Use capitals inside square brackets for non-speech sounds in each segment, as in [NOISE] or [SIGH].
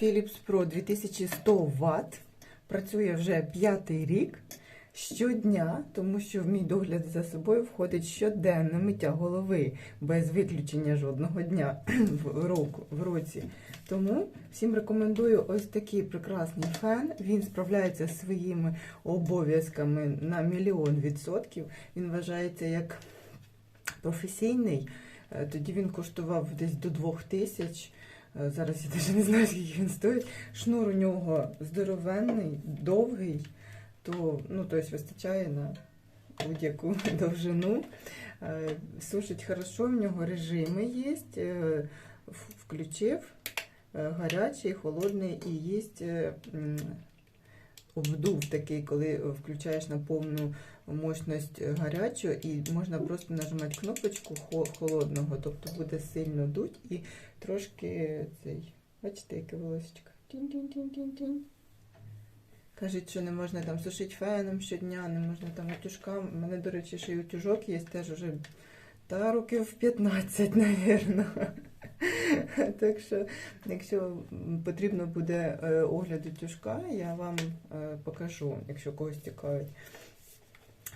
Philips Pro 2100 Вт. Працює вже п'ятий рік щодня, тому що в мій догляд за собою входить щоденне миття голови без виключення жодного дня [CLEARS THROAT] в року в році. Тому всім рекомендую ось такий прекрасний фен. Він справляється своїми обов'язками на мільйон відсотків. Він вважається як професійний. Е, Тоді він коштував десь до 2000. Е, Зараз я навіть не знаю, [LAUGHS] скільки він стоїть. Шнур у нього здоровенний, довгий, то ну, тобто вистачає на будь-яку [LAUGHS] довжину. Е, Сушить хорошо, в нього режими є. Е, Включив е, гарячий, холодний і є е, обдув такий, коли включаєш на повну мощність гарячу, і можна просто нажимати кнопочку хо- холодного, тобто буде сильно дуть і трошки цей. Бачите, яке волосечко. Тінь-тінь-тінь-тінь-тінь. Кажуть, що не можна там сушити феном щодня, не можна там утюжкам. У мене, до речі, ще й утюжок є теж уже та років 15, [LAUGHS] напевно. [LAUGHS] Так що, якщо потрібно буде е, огляд утюжка, я вам е, покажу, якщо когось цікавить.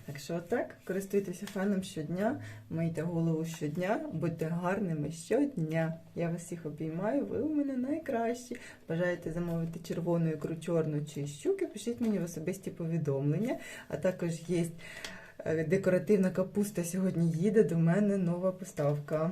Так що так, користуйтеся феном щодня, мийте голову щодня, будьте гарними щодня. Я вас всіх обіймаю, ви у мене найкращі. Бажаєте замовити червону ікру, чорну чи щуки, пишіть мені в особисті повідомлення. А також є е, декоративна капуста. Сьогодні їде до мене нова поставка.